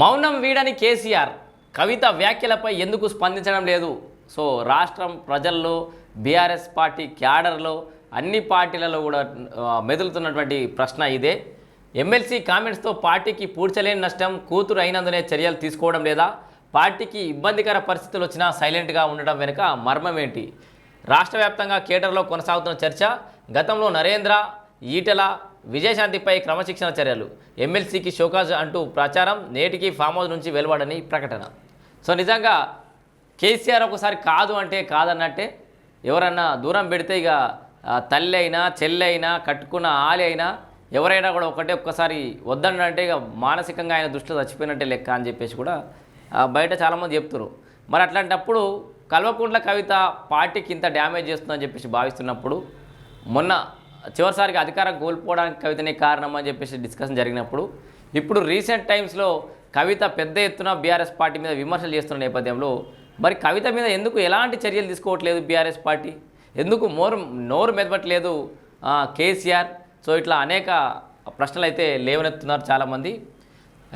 మౌనం వీడని కేసీఆర్. కవిత వ్యాఖ్యలపై ఎందుకు స్పందించడం లేదు? సో రాష్ట్రం ప్రజల్లో బీఆర్ఎస్ పార్టీ క్యాడర్లో అన్ని పార్టీలలో కూడా మెదులుతున్నటువంటి ప్రశ్న ఇదే. ఎమ్మెల్సీ కామెంట్స్తో పార్టీకి పూడ్చలేని నష్టం కూతురు అయినందునే చర్యలు తీసుకోవడం లేదా? పార్టీకి ఇబ్బందికర పరిస్థితులు వచ్చినా సైలెంట్గా ఉండడం వెనుక మర్మం ఏంటి? రాష్ట్ర వ్యాప్తంగా కేటర్లో కొనసాగుతున్న చర్చ గతంలో నరేంద్ర ఈటెల విజయశాంతిపై క్రమశిక్షణ చర్యలు. ఎమ్మెల్సీకి షోకాజ్ అంటూ ప్రచారం నేటికి ఫామ్ హౌస్ నుంచి వెలువడని ప్రకటన. సో నిజంగా కేసీఆర్ ఒకసారి కాదు అంటే కాదన్నట్టే ఎవరన్నా దూరం పెడితే ఇక తల్లి అయినా చెల్లి అయినా కట్టుకున్న ఆలి అయినా ఎవరైనా కూడా ఒకటే ఒక్కసారి వద్దనంటే ఇక మానసికంగా ఆయన దృష్టిలో చచ్చిపోయినట్టే లెక్క అని చెప్పేసి కూడా బయట చాలామంది చెప్తున్నారు మరి అట్లాంటప్పుడు కల్వకుంట్ల కవిత పార్టీకి ఇంత డ్యామేజ్ చేస్తుందని చెప్పేసి భావిస్తున్నప్పుడు మొన్న చివరిసారిగా అధికారం కోల్పోవడానికి కవితనే కారణం అని చెప్పేసి డిస్కషన్ జరిగినప్పుడు ఇప్పుడు రీసెంట్ టైమ్స్లో కవిత పెద్ద ఎత్తున బీఆర్ఎస్ పార్టీ మీద విమర్శలు చేస్తున్న నేపథ్యంలో మరి కవిత మీద ఎందుకు ఎలాంటి చర్యలు తీసుకోవట్లేదు బీఆర్ఎస్ పార్టీ? ఎందుకు మోరు నోరు మెదపట్లేదు కేసీఆర్? సో ఇట్లా అనేక ప్రశ్నలు అయితే లేవనెత్తున్నారు చాలామంది.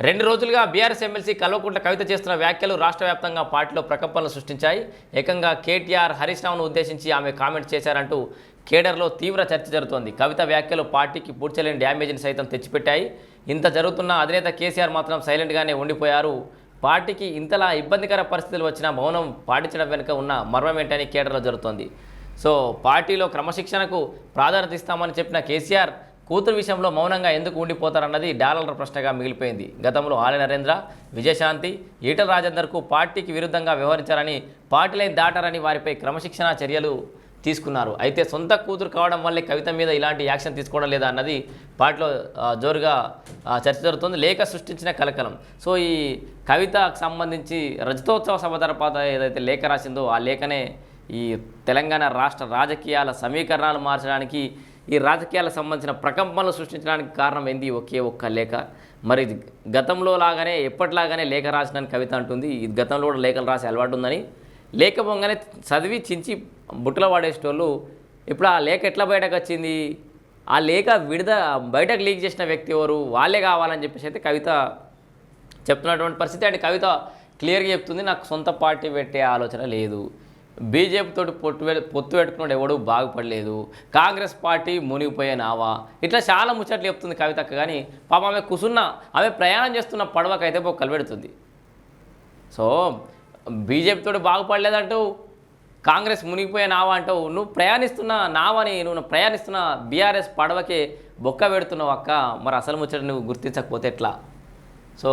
రెండు రోజులుగా బీఆర్ఎస్ ఎమ్మెల్సీ కల్వకుంట్ల కవిత చేస్తున్న వ్యాఖ్యలు రాష్ట్ర వ్యాప్తంగా పార్టీలో ప్రకంపనలు సృష్టించాయి. ఏకంగా కేటీఆర్ హరీష్ రావును ఉద్దేశించి ఆమె కామెంట్స్ చేశారంటూ కేడర్లో తీవ్ర చర్చ జరుగుతోంది. కవిత వ్యాఖ్యలు పార్టీకి పూడ్చలేని డ్యామేజ్ని సైతం తెచ్చిపెట్టాయి. ఇంత జరుగుతున్న అధినేత కేసీఆర్ మాత్రం సైలెంట్గానే ఉండిపోయారు. పార్టీకి ఇంతలా ఇబ్బందికర పరిస్థితులు వచ్చినా మౌనం పాటించడం వెనుక ఉన్న మర్మం ఏంటని కేడర్లో జరుగుతోంది. సో పార్టీలో క్రమశిక్షణకు ప్రాధాన్యత ఇస్తామని చెప్పిన కేసీఆర్ కూతురు విషయంలో మౌనంగా ఎందుకు ఉండిపోతారన్నది డాలర్ల ప్రశ్నగా మిగిలిపోయింది. గతంలో ఆలయ నరేంద్ర విజయశాంతి ఈటల రాజేందర్కు పార్టీకి విరుద్ధంగా వ్యవహరించారని పార్టీ లైన్ దాటారని వారిపై క్రమశిక్షణ చర్యలు తీసుకున్నారు. అయితే సొంత కూతురు కావడం వల్లే కవిత మీద ఇలాంటి యాక్షన్ తీసుకోవడం లేదా అన్నది పాటలో జోరుగా చర్చ జరుగుతుంది. లేఖ సృష్టించిన కలకలం. సో ఈ కవితకు సంబంధించి రజతోత్సవ సభ ఏదైతే లేఖ రాసిందో ఆ లేఖనే ఈ తెలంగాణ రాష్ట్ర రాజకీయాల సమీకరణాలు మార్చడానికి ఈ రాజకీయాలకు సంబంధించిన ప్రకంపనలు సృష్టించడానికి కారణం ఏంది? ఒకే ఒక్క లేఖ. మరి గతంలో లాగానే ఎప్పటిలాగానే లేఖ రాసిన కవిత అంటుంది. ఇది గతంలో కూడా లేఖలు రాసే అలవాటు ఉందని. లేఖ పొంగనే చదివి చించి బుట్టల పడేసేటోళ్ళు ఇప్పుడు ఆ లేఖ ఎట్లా బయటకు వచ్చింది? ఆ లేఖ విడుద బయటకు లీక్ చేసిన వ్యక్తి ఎవరు? వాళ్ళే కావాలని చెప్పేసి అయితే కవిత చెప్తున్నటువంటి పరిస్థితి. అండ్ కవిత క్లియర్గా చెప్తుంది నాకు సొంత పార్టీ పెట్టే ఆలోచన లేదు. బీజేపీ తోటి పొట్టు పొత్తు పెట్టుకున్నాడు ఎవడు బాగుపడలేదు. కాంగ్రెస్ పార్టీ మునిగిపోయే నావా. ఇట్లా చాలా ముచ్చట్లు చెప్తుంది కవితక్క కానీ పాప ఆమె కుసున్న ఆమె ప్రయాణం చేస్తున్న పడవకైతే ఒక కలబెడుతుంది సో బీజేపీ తోటి బాగుపడలేదంటూ కాంగ్రెస్ మునిగిపోయే నావా అంటావు. నువ్వు ప్రయాణిస్తున్న నావని నువ్వు ప్రయాణిస్తున్న బీఆర్ఎస్ పడవకే బొక్క పెడుతున్నావు అక్క. మరి అసలు ముచ్చట నువ్వు గుర్తించకపోతే ఎట్లా? సో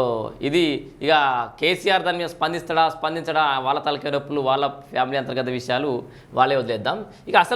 ఇది ఇక కేసీఆర్ దాని మీద స్పందిస్తాడా స్పందించడా వాళ్ళ తలకాయ నొప్పులు వాళ్ళ ఫ్యామిలీ అంతర్గత విషయాలు వాళ్ళే వదిలేద్దాం. ఇక అసలు